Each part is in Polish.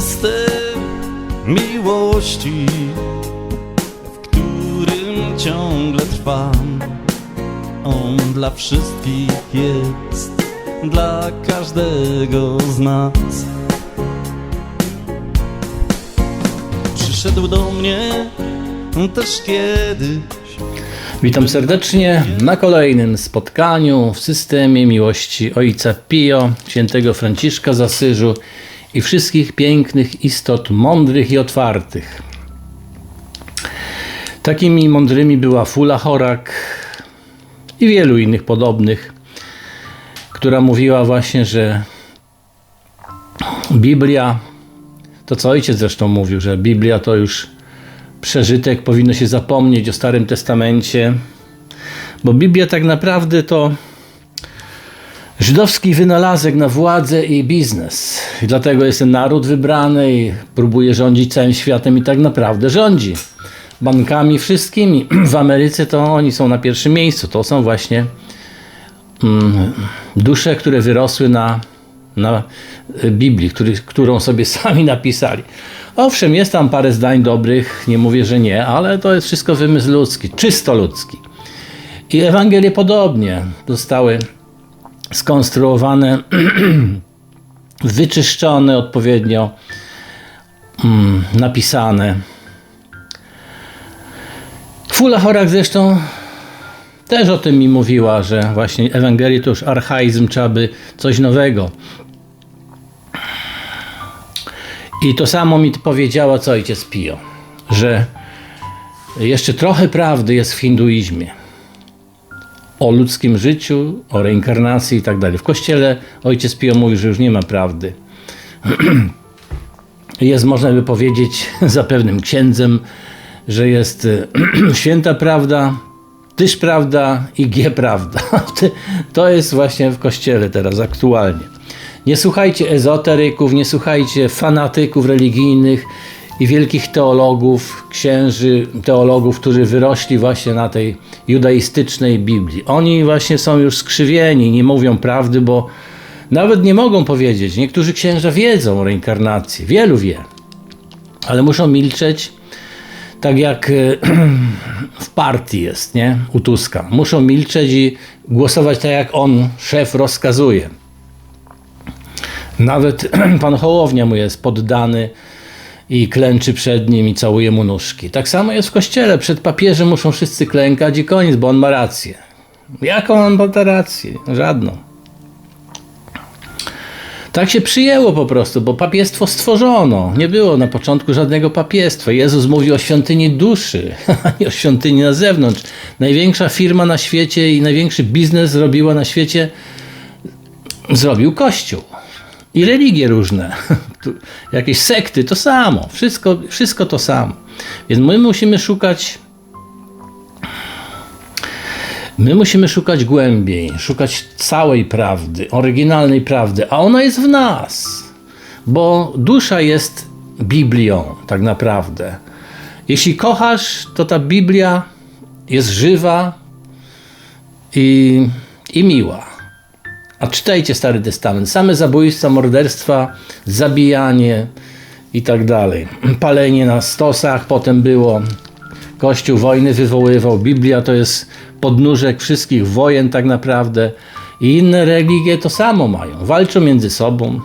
system miłości, w którym ciągle trwam. On dla wszystkich jest, dla każdego z nas. Przyszedł do mnie też kiedyś Witam serdecznie na kolejnym spotkaniu w systemie miłości Ojca Pio, świętego Franciszka z Asyżu i wszystkich pięknych istot mądrych i otwartych. Takimi mądrymi była Fula Chorak i wielu innych podobnych, która mówiła właśnie, że Biblia, to co ojciec zresztą mówił, że Biblia to już przeżytek, powinno się zapomnieć o Starym Testamencie, bo Biblia tak naprawdę to żydowski wynalazek na władzę i biznes. I dlatego jest ten naród wybrany i próbuje rządzić całym światem i tak naprawdę rządzi. Bankami wszystkimi. W Ameryce to oni są na pierwszym miejscu. To są właśnie mm, dusze, które wyrosły na, na Biblii, który, którą sobie sami napisali. Owszem, jest tam parę zdań dobrych, nie mówię, że nie, ale to jest wszystko wymysł ludzki, czysto ludzki. I Ewangelie podobnie zostały skonstruowane, wyczyszczone odpowiednio, mm, napisane. Fula Chorak zresztą też o tym mi mówiła, że właśnie Ewangelii to już archaizm, trzeba by coś nowego. I to samo mi powiedziała co ojciec Pio, że jeszcze trochę prawdy jest w hinduizmie. O ludzkim życiu, o reinkarnacji i tak dalej. W kościele ojciec Pio mówi, że już nie ma prawdy. Jest, można by powiedzieć, za pewnym księdzem, że jest święta prawda, tyż prawda i G prawda. To jest właśnie w kościele teraz aktualnie. Nie słuchajcie ezoteryków, nie słuchajcie fanatyków religijnych i wielkich teologów, księży, teologów, którzy wyrośli właśnie na tej judaistycznej Biblii. Oni właśnie są już skrzywieni, nie mówią prawdy, bo nawet nie mogą powiedzieć. Niektórzy księża wiedzą o reinkarnacji, wielu wie, ale muszą milczeć, tak jak w partii jest, nie? U Tuska. Muszą milczeć i głosować tak, jak on, szef, rozkazuje. Nawet pan Hołownia mu jest poddany i klęczy przed nim i całuje mu nóżki. Tak samo jest w kościele. Przed papieżem muszą wszyscy klękać i koniec, bo on ma rację. Jaką on ma rację? Żadną. Tak się przyjęło po prostu, bo papiestwo stworzono. Nie było na początku żadnego papiestwa. Jezus mówi o świątyni duszy, a nie o świątyni na zewnątrz. Największa firma na świecie i największy biznes zrobiła na świecie, zrobił Kościół i religie różne, jakieś sekty, to samo, wszystko, wszystko to samo. Więc my musimy szukać. My musimy szukać głębiej, szukać całej prawdy, oryginalnej prawdy, a ona jest w nas, bo dusza jest Biblią, tak naprawdę. Jeśli kochasz, to ta Biblia jest żywa i, i miła. A czytajcie Stary Testament. Same zabójstwa, morderstwa, zabijanie i tak dalej. Palenie na stosach potem było. Kościół wojny wywoływał. Biblia to jest podnóżek wszystkich wojen tak naprawdę. I inne religie to samo mają. Walczą między sobą.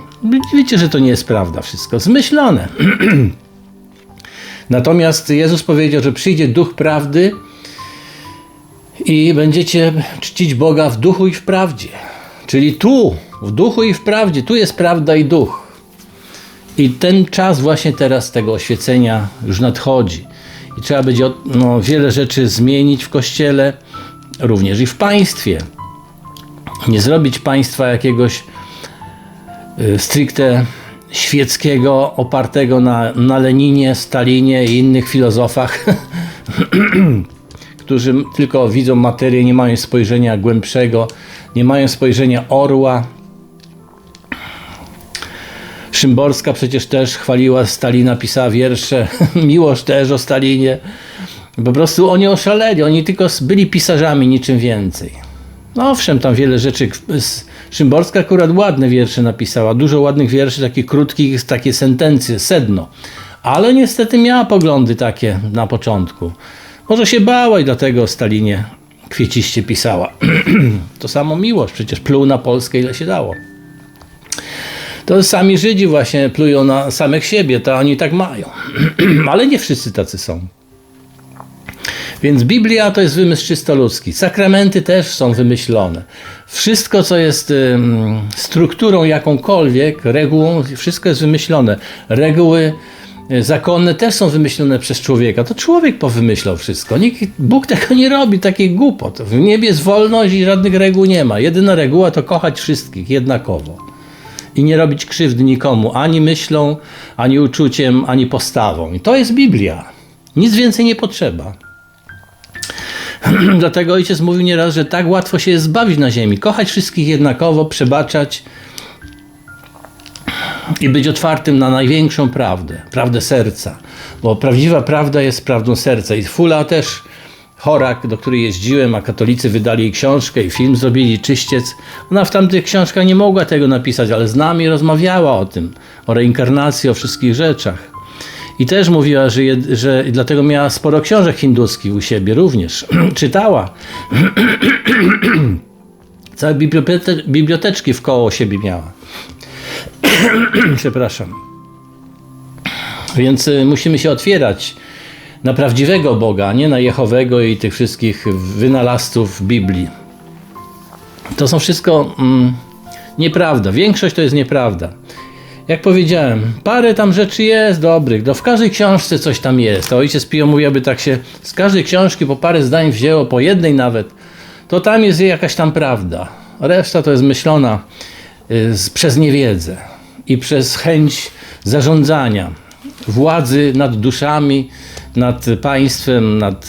Wiecie, że to nie jest prawda wszystko. Zmyślone. Natomiast Jezus powiedział, że przyjdzie duch prawdy i będziecie czcić Boga w duchu i w prawdzie. Czyli tu, w duchu i w prawdzie, tu jest prawda i duch. I ten czas właśnie teraz tego oświecenia już nadchodzi. I trzeba będzie no, wiele rzeczy zmienić w kościele, również i w państwie. Nie zrobić państwa jakiegoś y, stricte świeckiego, opartego na, na Leninie, Stalinie i innych filozofach, którzy tylko widzą materię, nie mają spojrzenia głębszego, nie mają spojrzenia orła. Szymborska przecież też chwaliła Stalina, pisała wiersze, Miłosz też o Stalinie. Po prostu oni oszaleli, oni tylko byli pisarzami, niczym więcej. No owszem, tam wiele rzeczy Szymborska akurat ładne wiersze napisała, dużo ładnych wierszy, takich krótkich, takie sentencje, sedno. Ale niestety miała poglądy takie na początku. Może się bała i dlatego o Stalinie kwieciście pisała. to samo miłość, przecież pluł na Polskę ile się dało. To sami Żydzi właśnie plują na samych siebie, to oni tak mają. Ale nie wszyscy tacy są. Więc Biblia to jest wymysł czysto ludzki. Sakramenty też są wymyślone. Wszystko, co jest strukturą jakąkolwiek, regułą, wszystko jest wymyślone. Reguły zakonne też są wymyślone przez człowieka. To człowiek powymyślał wszystko. Nikt, Bóg tego nie robi, takich głupot. W niebie jest wolność i żadnych reguł nie ma. Jedyna reguła to kochać wszystkich jednakowo. I nie robić krzywdy nikomu, ani myślą, ani uczuciem, ani postawą. I to jest Biblia. Nic więcej nie potrzeba. Dlatego ojciec mówił nieraz, że tak łatwo się jest zbawić na ziemi. Kochać wszystkich jednakowo, przebaczać i być otwartym na największą prawdę, prawdę serca. Bo prawdziwa prawda jest prawdą serca. I Fula też, chorak, do której jeździłem, a katolicy wydali jej książkę i film zrobili, Czyściec. Ona w tamtych książkach nie mogła tego napisać, ale z nami rozmawiała o tym, o reinkarnacji, o wszystkich rzeczach. I też mówiła, że, jed, że dlatego miała sporo książek hinduskich u siebie również. Czytała. Całe biblioteczki w koło siebie miała. Przepraszam. Więc y, musimy się otwierać na prawdziwego Boga, a nie na Jehowego i tych wszystkich wynalazców Biblii. To są wszystko mm, nieprawda. Większość to jest nieprawda. Jak powiedziałem, parę tam rzeczy jest dobrych. No w każdej książce coś tam jest. To ojciec Pio mówi, aby tak się z każdej książki po parę zdań wzięło, po jednej nawet, to tam jest jakaś tam prawda. Reszta to jest myślona y, z, przez niewiedzę i przez chęć zarządzania, władzy nad duszami, nad państwem, nad,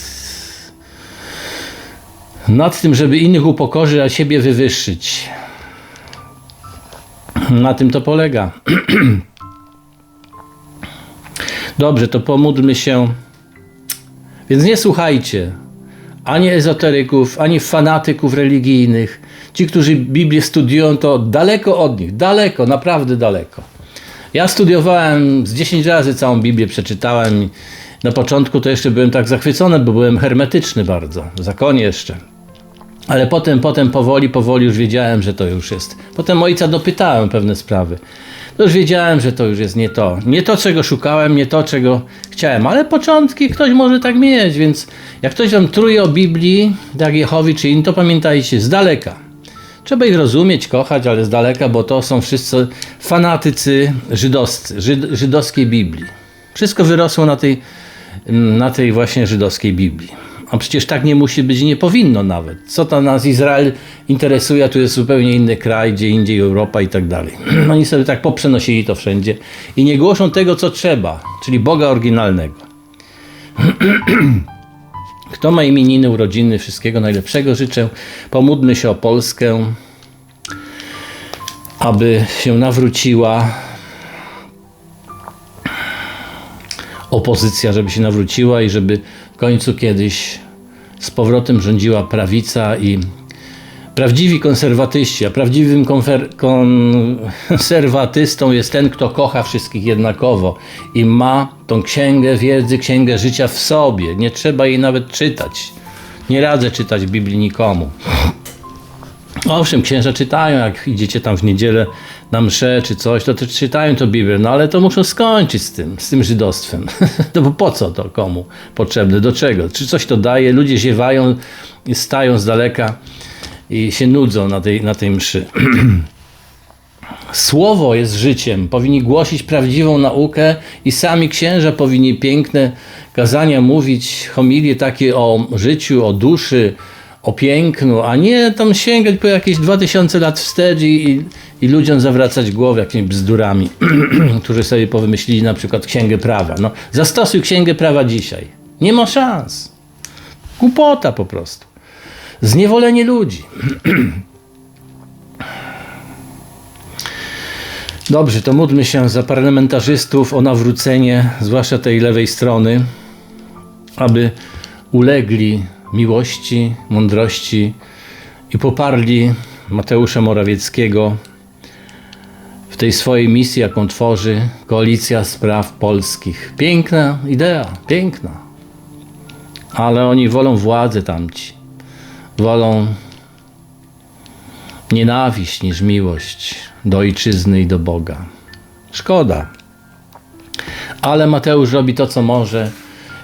nad tym, żeby innych upokorzyć, a siebie wywyższyć. Na tym to polega. Dobrze, to pomódlmy się. Więc nie słuchajcie ani ezoteryków, ani fanatyków religijnych. Ci, którzy Biblię studiują, to daleko od nich, daleko, naprawdę daleko. Ja studiowałem z 10 razy całą Biblię, przeczytałem. Na początku to jeszcze byłem tak zachwycony, bo byłem hermetyczny bardzo, w zakonie jeszcze. Ale potem, potem powoli, powoli już wiedziałem, że to już jest. Potem ojca dopytałem pewne sprawy. To już wiedziałem, że to już jest nie to. Nie to, czego szukałem, nie to, czego chciałem. Ale początki ktoś może tak mieć, więc jak ktoś wam truje o Biblii, tak Jehowi czy in, to pamiętajcie, z daleka. Trzeba ich rozumieć, kochać, ale z daleka, bo to są wszyscy fanatycy żydowscy, żyd, żydowskiej Biblii. Wszystko wyrosło na tej, na tej właśnie żydowskiej Biblii. A przecież tak nie musi być, nie powinno nawet. Co to nas Izrael interesuje, tu jest zupełnie inny kraj, gdzie indziej Europa i tak dalej. Oni sobie tak poprzenosili to wszędzie i nie głoszą tego, co trzeba, czyli Boga oryginalnego. Kto ma imieniny, urodziny, wszystkiego najlepszego życzę. Pomódlmy się o Polskę, aby się nawróciła. Opozycja, żeby się nawróciła i żeby w końcu kiedyś z powrotem rządziła prawica i prawdziwi konserwatyści, a prawdziwym konserwatystą jest ten, kto kocha wszystkich jednakowo i ma tą księgę wiedzy, księgę życia w sobie. Nie trzeba jej nawet czytać. Nie radzę czytać Biblii nikomu. Owszem, księża czytają, jak idziecie tam w niedzielę na mszę czy coś, to też czytają to Biblię, no ale to muszą skończyć z tym, z tym żydostwem. no bo po co to komu potrzebne, do czego? Czy coś to daje? Ludzie ziewają, stają z daleka i się nudzą na tej, na tej mszy. Słowo jest życiem. Powinni głosić prawdziwą naukę i sami księża powinni piękne kazania mówić, homilie takie o życiu, o duszy, o pięknu, a nie tam sięgać po jakieś 2000 lat wstecz i, i, ludziom zawracać głowę jakimiś bzdurami, którzy sobie powymyślili na przykład księgę prawa. No, zastosuj księgę prawa dzisiaj. Nie ma szans. Głupota po prostu. Zniewolenie ludzi. Dobrze, to módlmy się za parlamentarzystów o nawrócenie, zwłaszcza tej lewej strony, aby ulegli miłości, mądrości i poparli Mateusza Morawieckiego w tej swojej misji, jaką tworzy Koalicja Spraw Polskich. Piękna idea, piękna. Ale oni wolą władzę tamci. Wolą nienawiść niż miłość do ojczyzny i do Boga. Szkoda. Ale Mateusz robi to, co może.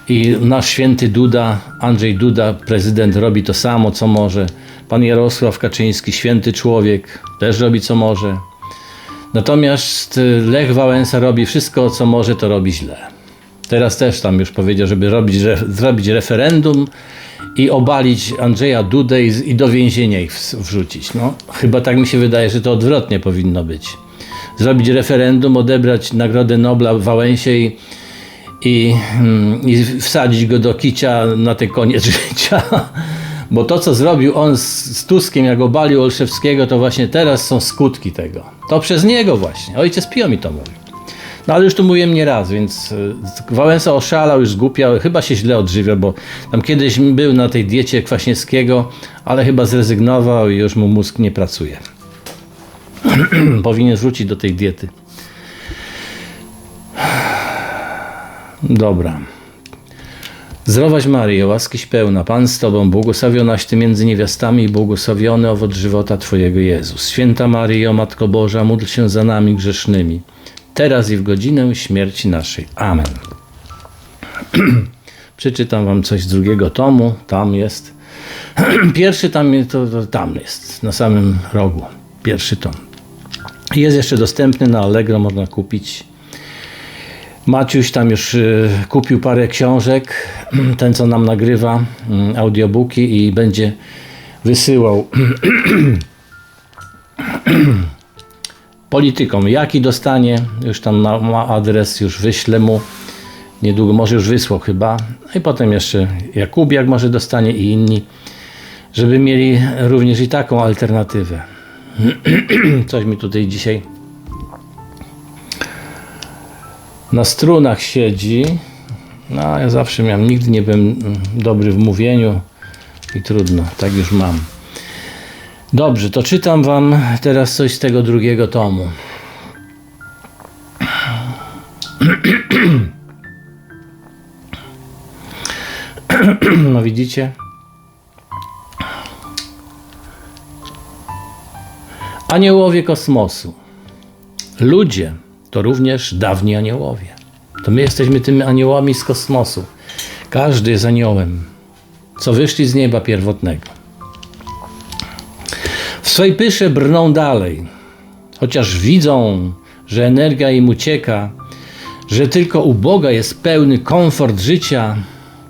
I nasz święty Duda, Andrzej Duda, prezydent, robi to samo, co może. Pan Jarosław Kaczyński, święty człowiek, też robi, co może. Natomiast y, Lech Wałęsa robi wszystko, co może, to robi źle. Teraz też tam już powiedział, żeby robić, re, zrobić referendum i obalić Andrzeja Dudę i, i do więzienia ich wrzucić. No, chyba tak mi się wydaje, że to odwrotnie powinno być. Zrobić referendum, odebrać Nagrodę Nobla Wałęsie i, i, mm, i wsadzić go do kicia na ten koniec życia. Bo to, co zrobił on z, z Tuskiem, jak obalił Olszewskiego, to właśnie teraz są skutki tego. To przez niego właśnie. Ojciec Pio mi to mówił. No ale już to mówiłem nie raz, więc y, Wałęsa oszalał, już zgłupiał, chyba się źle odżywia, bo tam kiedyś był na tej diecie Kwaśniewskiego, ale chyba zrezygnował i już mu mózg nie pracuje. Powinien wrócić do tej diety. Dobra. Zdrowaś Maryjo, łaskiś pełna, Pan z Tobą, błogosławionaś Ty między niewiastami i błogosławiony owoc żywota Twojego Jezus. Święta Maryjo, Matko Boża, módl się za nami grzesznymi, teraz i w godzinę śmierci naszej. Amen. Przeczytam Wam coś z drugiego tomu, tam jest. Pierwszy tam, to, to tam jest, na samym rogu. Pierwszy tom. Jest jeszcze dostępny na Allegro, można kupić. Maciuś tam już y, kupił parę książek, ten co nam nagrywa mm, audiobooki i będzie wysyłał politykom, jaki dostanie, już tam ma, adres, już wyślę mu, niedługo, może już wysłał chyba, No i potem jeszcze Jakubiak może dostanie i inni, żeby mieli również i taką alternatywę. Coś mi tutaj dzisiaj na strunach siedzi. No, ja zawsze miałem, nigdy nie byłem mm, dobry w mówieniu i trudno, tak już mam. Dobrze, to czytam wam teraz coś z tego drugiego tomu. No widzicie? Aniołowie kosmosu. Ludzie to również dawni aniołowie. To my jesteśmy tymi aniołami z kosmosu. Każdy jest aniołem, co wyszli z nieba pierwotnego. W swej pysze brną dalej, chociaż widzą, że energia im ucieka, że tylko u Boga jest pełny komfort życia,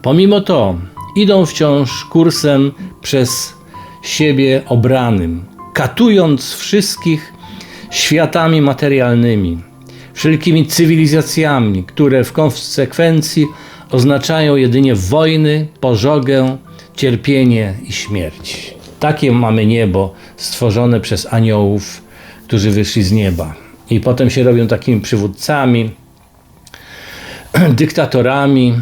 pomimo to idą wciąż kursem przez siebie obranym, katując wszystkich światami materialnymi, wszelkimi cywilizacjami, które w konsekwencji oznaczają jedynie wojny, pożogę, cierpienie i śmierć. Takie mamy niebo stworzone przez aniołów, którzy wyszli z nieba. I potem się robią takimi przywódcami, dyktatorami,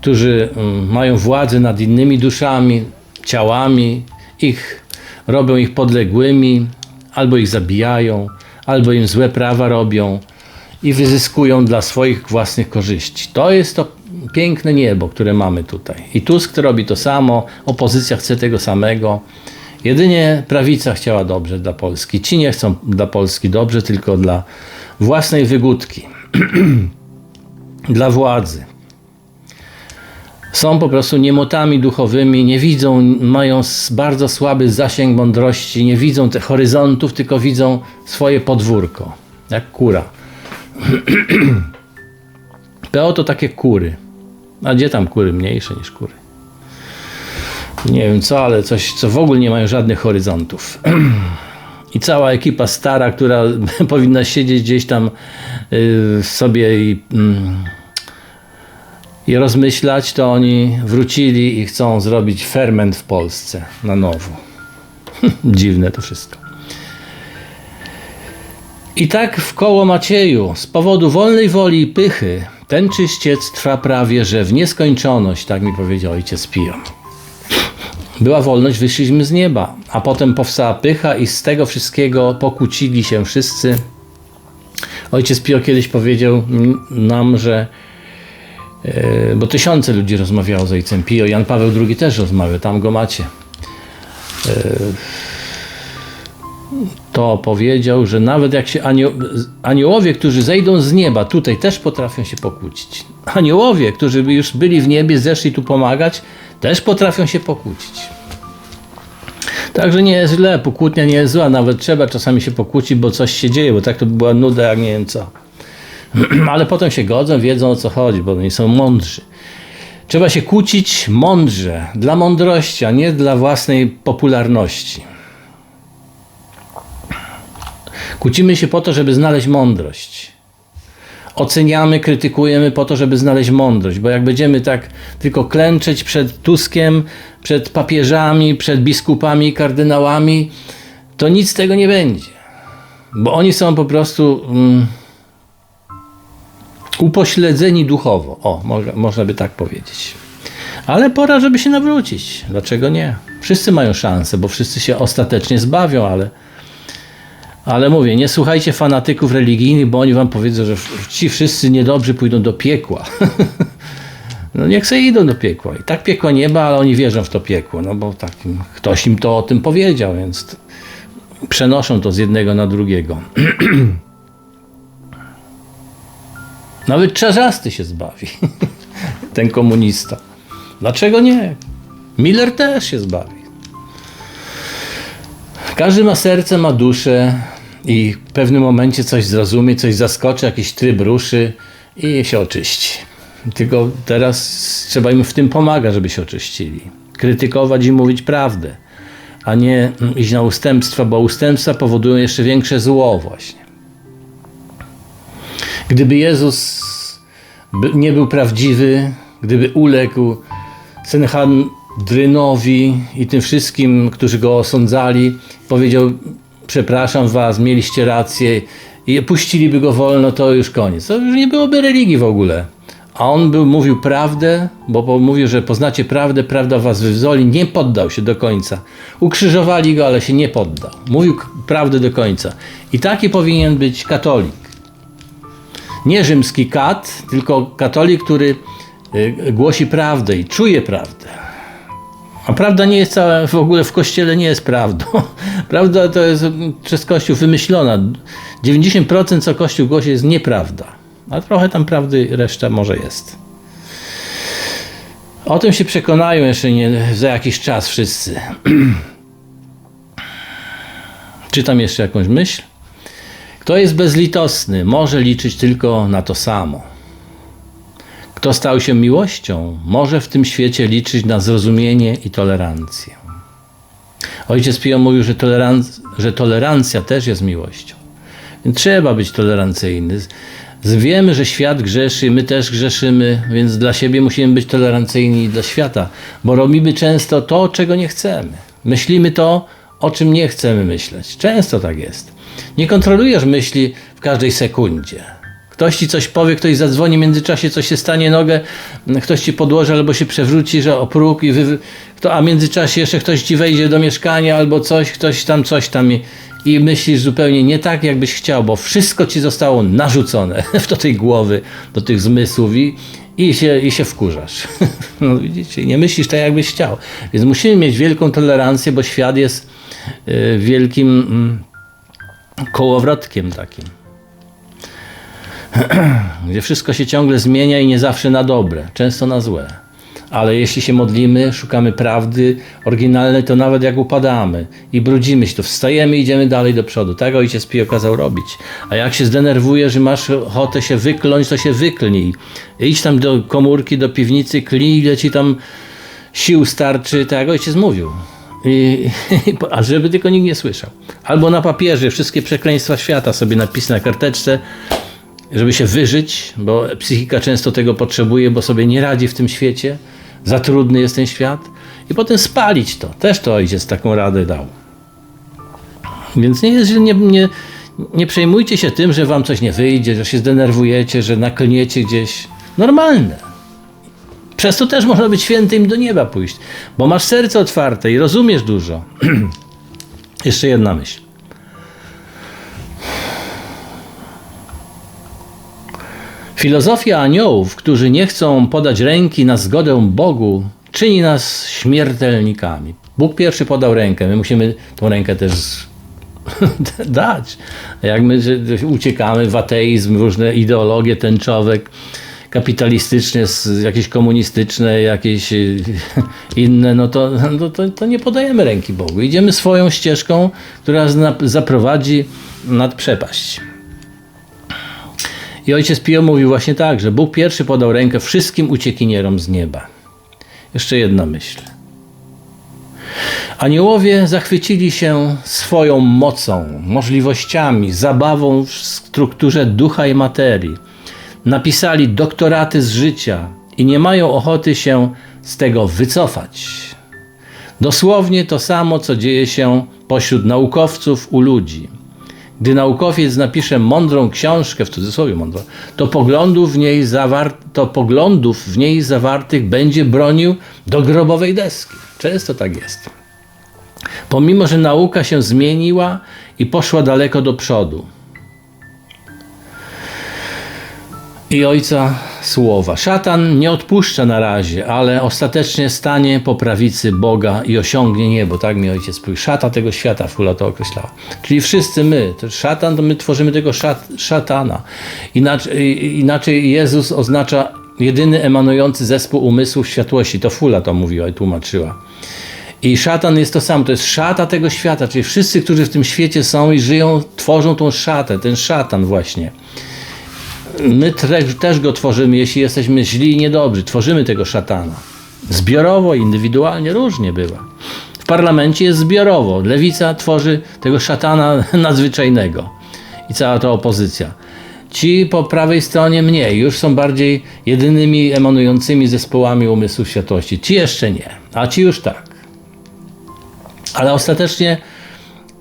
którzy mm, mają władzę nad innymi duszami, ciałami, ich robią ich podległymi, albo ich zabijają, albo im złe prawa robią i wyzyskują dla swoich własnych korzyści. To jest to piękne niebo, które mamy tutaj. I Tusk robi to samo, opozycja chce tego samego. Jedynie prawica chciała dobrze dla Polski. Ci nie chcą dla Polski dobrze, tylko dla własnej wygódki, dla władzy są po prostu niemotami duchowymi, nie widzą, mają bardzo słaby zasięg mądrości, nie widzą tych horyzontów, tylko widzą swoje podwórko, jak kura. PO to takie kury. A gdzie tam kury mniejsze niż kury? Nie wiem co, ale coś, co w ogóle nie mają żadnych horyzontów. I cała ekipa stara, która powinna siedzieć gdzieś tam y, sobie i. Mm, i rozmyślać, to oni wrócili i chcą zrobić ferment w Polsce na nowo. Dziwne to wszystko. I tak w koło Macieju, z powodu wolnej woli i pychy, ten czyściec trwa prawie, że w nieskończoność, tak mi powiedział ojciec Pio. była wolność, wyszliśmy z nieba, a potem powstała pycha i z tego wszystkiego pokłócili się wszyscy. Ojciec Pio kiedyś powiedział nam, że e, bo tysiące ludzi rozmawiało z ojcem Pio, Jan Paweł II też rozmawiał, tam go macie. To powiedział, że nawet jak się anioł, aniołowie, którzy zejdą z nieba, tutaj też potrafią się pokłócić. Aniołowie, którzy już byli w niebie, zeszli tu pomagać, też potrafią się pokłócić. Także nie jest źle, pokłótnia nie jest zła, nawet trzeba czasami się pokłócić, bo coś się dzieje, bo tak to by była nuda, jak nie wiem co. Ale potem się godzą, wiedzą o co chodzi, bo oni są mądrzy. Trzeba się kłócić mądrze, dla mądrości, a nie dla własnej popularności. Kłócimy się po to, żeby znaleźć mądrość. Oceniamy, krytykujemy po to, żeby znaleźć mądrość, bo jak będziemy tak tylko klęczeć przed Tuskiem, przed papieżami, przed biskupami, kardynałami, to nic z tego nie będzie. Bo oni są po prostu mm, upośledzeni duchowo. O, mo- można by tak powiedzieć. Ale pora, żeby się nawrócić. Dlaczego nie? Wszyscy mają szansę, bo wszyscy się ostatecznie zbawią, ale ale mówię, nie słuchajcie fanatyków religijnych, bo oni wam powiedzą, że ci wszyscy niedobrzy pójdą do piekła. No niech sobie idą do piekła. I tak piekła nie ma, ale oni wierzą w to piekło, no bo tak, ktoś im to o tym powiedział, więc przenoszą to z jednego na drugiego. Nawet czarzasty się zbawi, ten komunista. Dlaczego nie? Miller też się zbawi. Każdy ma serce, ma duszę i w pewnym momencie coś zrozumie, coś zaskoczy, jakiś tryb ruszy i się oczyści. Tylko teraz trzeba im w tym pomagać, żeby się oczyścili. Krytykować i mówić prawdę, a nie mm, iść na ustępstwa, bo ustępstwa powodują jeszcze większe zło właśnie. Gdyby Jezus nie był prawdziwy, gdyby uległ Senhadrynowi i tym wszystkim, którzy go osądzali, powiedział: Przepraszam was, mieliście rację, i puściliby go wolno, to już koniec. To już nie byłoby religii w ogóle. A on był, mówił prawdę, bo mówił, że poznacie prawdę, prawda was wyzwoli. Nie poddał się do końca. Ukrzyżowali go, ale się nie poddał. Mówił prawdę do końca. I taki powinien być katolik nie rzymski kat, tylko katolik, który y, głosi prawdę i czuje prawdę. A prawda nie jest cała, w ogóle w kościele nie jest prawdą. Prawda to jest przez Kościół wymyślona. 90% co Kościół głosi jest nieprawda. A trochę tam prawdy reszta może jest. O tym się przekonają jeszcze nie, za jakiś czas wszyscy. Czytam jeszcze jakąś myśl. Kto jest bezlitosny, może liczyć tylko na to samo. Kto stał się miłością, może w tym świecie liczyć na zrozumienie i tolerancję. Ojciec Pio mówił, że, że tolerancja też jest miłością. Trzeba być tolerancyjny. Wiemy, że świat grzeszy, my też grzeszymy, więc dla siebie musimy być tolerancyjni i dla świata, bo robimy często to, czego nie chcemy. Myślimy to, o czym nie chcemy myśleć. Często tak jest. Nie kontrolujesz myśli w każdej sekundzie. Ktoś ci coś powie, ktoś zadzwoni, w międzyczasie coś się stanie, nogę, ktoś ci podłoży albo się przewróci, że o próg, i wy, a w międzyczasie jeszcze ktoś ci wejdzie do mieszkania albo coś, ktoś tam, coś tam i, i myślisz zupełnie nie tak, jakbyś chciał, bo wszystko ci zostało narzucone do tej głowy, do tych zmysłów i, i, się, i się wkurzasz. No widzicie, nie myślisz tak, jakbyś chciał. Więc musimy mieć wielką tolerancję, bo świat jest y, wielkim mm, kołowrotkiem takim gdzie wszystko się ciągle zmienia i nie zawsze na dobre, często na złe. Ale jeśli się modlimy, szukamy prawdy oryginalnej, to nawet jak upadamy i brudzimy się, to wstajemy i idziemy dalej do przodu. Tak ojciec Pio kazał robić. A jak się zdenerwujesz, że masz ochotę się wykląć, to się wyklnij. Idź tam do komórki, do piwnicy, klnij, ile ci tam sił starczy, tak jak ojciec mówił. I, a żeby tylko nikt nie słyszał. Albo na papierze wszystkie przekleństwa świata sobie napisać na karteczce, żeby się wyżyć, bo psychika często tego potrzebuje, bo sobie nie radzi w tym świecie. Za trudny jest ten świat. I potem spalić to. Też to ojciec taką radę dał. Więc nie, jest, źle, nie, nie, nie przejmujcie się tym, że wam coś nie wyjdzie, że się zdenerwujecie, że naklniecie gdzieś. Normalne. Przez to też można być świętym do nieba pójść, bo masz serce otwarte i rozumiesz dużo. Jeszcze jedna myśl. Filozofia aniołów, którzy nie chcą podać ręki na zgodę Bogu, czyni nas śmiertelnikami. Bóg pierwszy podał rękę, my musimy tą rękę też dać. Jak my uciekamy w ateizm, różne ideologie tęczowe, kapitalistyczne, jakieś komunistyczne, jakieś inne, no to, no to, to nie podajemy ręki Bogu. Idziemy swoją ścieżką, która zaprowadzi nad przepaść. I ojciec Pio mówił właśnie tak, że Bóg pierwszy podał rękę wszystkim uciekinierom z nieba. Jeszcze jedna myśl. Aniołowie zachwycili się swoją mocą, możliwościami, zabawą w strukturze ducha i materii. Napisali doktoraty z życia i nie mają ochoty się z tego wycofać. Dosłownie to samo, co dzieje się pośród naukowców u ludzi. Gdy naukowiec napisze mądrą książkę, w cudzysłowie mądrą, to poglądów w niej, zawar- to poglądów w niej zawartych będzie bronił do grobowej deski. Często tak jest. Pomimo, że nauka się zmieniła i poszła daleko do przodu. I ojca słowa. Szatan nie odpuszcza na razie, ale ostatecznie stanie po prawicy Boga i osiągnie niebo. Tak mi ojciec powiedział. Szata tego świata, Fula to określała. Czyli wszyscy my. To szatan, to my tworzymy tego szat, szatana. Inaczej, inaczej Jezus oznacza jedyny emanujący zespół umysłów światłości. To Fula to mówiła i tłumaczyła. I szatan jest to samo, to jest szata tego świata, czyli wszyscy, którzy w tym świecie są i żyją, tworzą tą szatę, ten szatan właśnie. My tre- też go tworzymy, jeśli jesteśmy źli i niedobrzy, tworzymy tego szatana. Zbiorowo, indywidualnie, różnie bywa. W parlamencie jest zbiorowo. Lewica tworzy tego szatana nadzwyczajnego i cała ta opozycja. Ci po prawej stronie mniej, już są bardziej jedynymi emanującymi zespołami umysłu światłości. Ci jeszcze nie, a ci już tak. Ale ostatecznie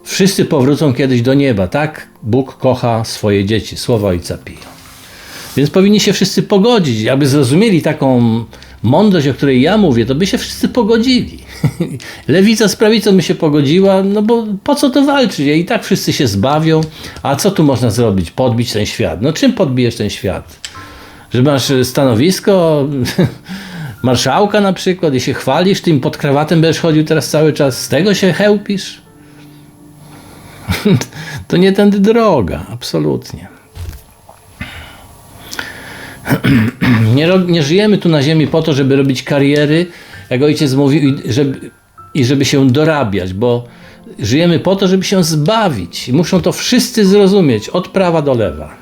wszyscy powrócą kiedyś do nieba. Tak Bóg kocha swoje dzieci. Słowa Ojca Pio. Więc powinni się wszyscy pogodzić. Aby zrozumieli taką mądrość, o której ja mówię, to by się wszyscy pogodzili. Lewica z prawicą by się pogodziła, no bo po co to walczyć? I tak wszyscy się zbawią. A co tu można zrobić? Podbić ten świat. No czym podbijesz ten świat? Że masz stanowisko marszałka na przykład i się chwalisz, tym pod krawatem będziesz chodził teraz cały czas, z tego się chełpisz? to nie tędy droga, absolutnie. Nie, nie żyjemy tu na ziemi po to, żeby robić kariery, jak ojciec mówił, i żeby, i żeby się dorabiać, bo żyjemy po to, żeby się zbawić. I muszą to wszyscy zrozumieć, od prawa do lewa,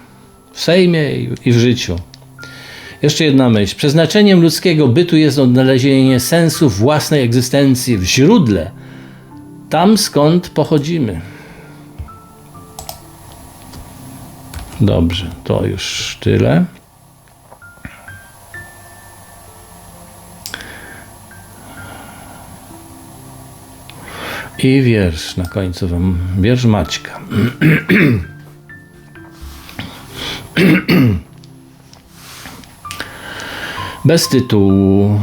w Sejmie i w życiu. Jeszcze jedna myśl. Przeznaczeniem ludzkiego bytu jest odnalezienie sensu własnej egzystencji w źródle, tam skąd pochodzimy. Dobrze, to już tyle. I wiersz na końcu wam, wiersz Maćka. Bez tytułu.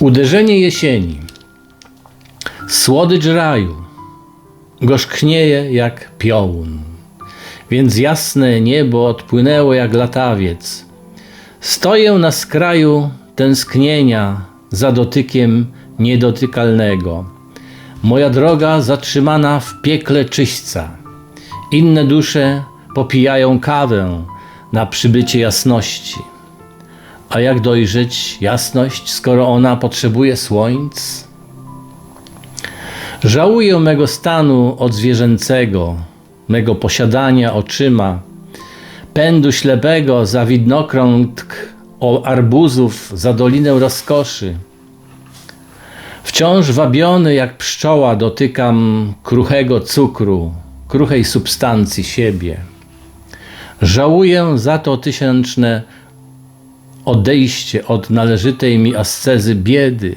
Uderzenie jesieni. Słodycz raju. Gorzknieje jak piołun. Więc jasne niebo odpłynęło jak latawiec. Stoję na skraju tęsknienia za dotykiem niedotykalnego. Moja droga zatrzymana w piekle czyśćca. Inne dusze popijają kawę na przybycie jasności. A jak dojrzeć jasność, skoro ona potrzebuje słońc? Żałuję mego stanu odzwierzęcego, mego posiadania oczyma, pędu ślepego za widnokrąg o arbuzów, za dolinę rozkoszy. Wciąż wabiony jak pszczoła dotykam kruchego cukru, kruchej substancji siebie. Żałuję za to tysięczne odejście od należytej mi ascezy biedy,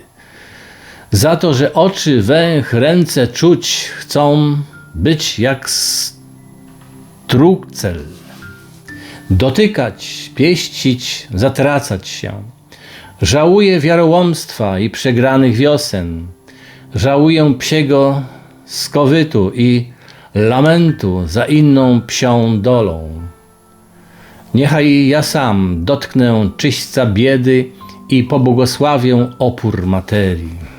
za to, że oczy, węch, ręce czuć chcą być jak strukcel. Dotykać, pieścić, zatracać się. Żałuję wiarołomstwa i przegranych wiosen. Żałuję psiego skowytu i lamentu za inną psią dolą. Niechaj ja sam dotknę czyśćca biedy i pobłogosławię opór materii.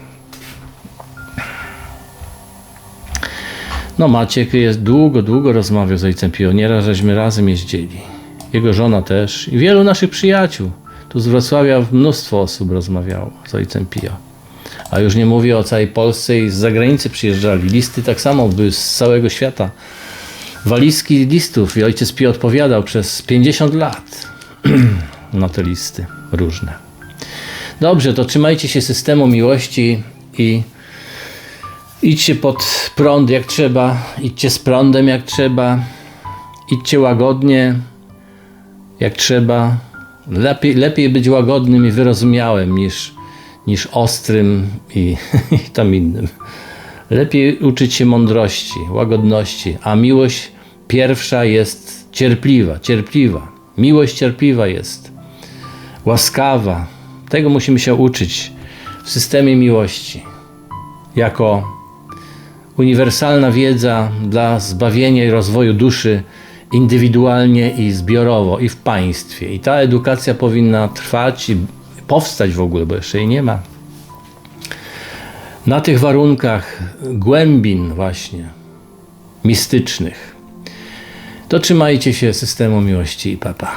No Maciek jest długo, długo rozmawiał z ojcem Pio. Nieraz żeśmy razem jeździli. Jego żona też i wielu naszych przyjaciół. Tu z Wrocławia mnóstwo osób rozmawiało z ojcem Pio. A już nie mówię o całej Polsce i z zagranicy przyjeżdżali. Listy tak samo były z całego świata. Walizki listów i ojciec Pio odpowiadał przez 50 lat na te listy różne. Dobrze, to trzymajcie się systemu miłości i idźcie pod prąd jak trzeba, idźcie z prądem jak trzeba, idźcie łagodnie jak trzeba. Lepiej, lepiej być łagodnym i wyrozumiałym niż, niż ostrym i, i tam innym. Lepiej uczyć się mądrości, łagodności, a miłość pierwsza jest cierpliwa, cierpliwa. Miłość cierpliwa jest, łaskawa. Tego musimy się uczyć w systemie miłości. Jako uniwersalna wiedza dla zbawienia i rozwoju duszy indywidualnie i zbiorowo i w państwie. I ta edukacja powinna trwać i powstać w ogóle, bo jeszcze jej nie ma. Na tych warunkach głębin właśnie mistycznych. To trzymajcie się systemu miłości i papa.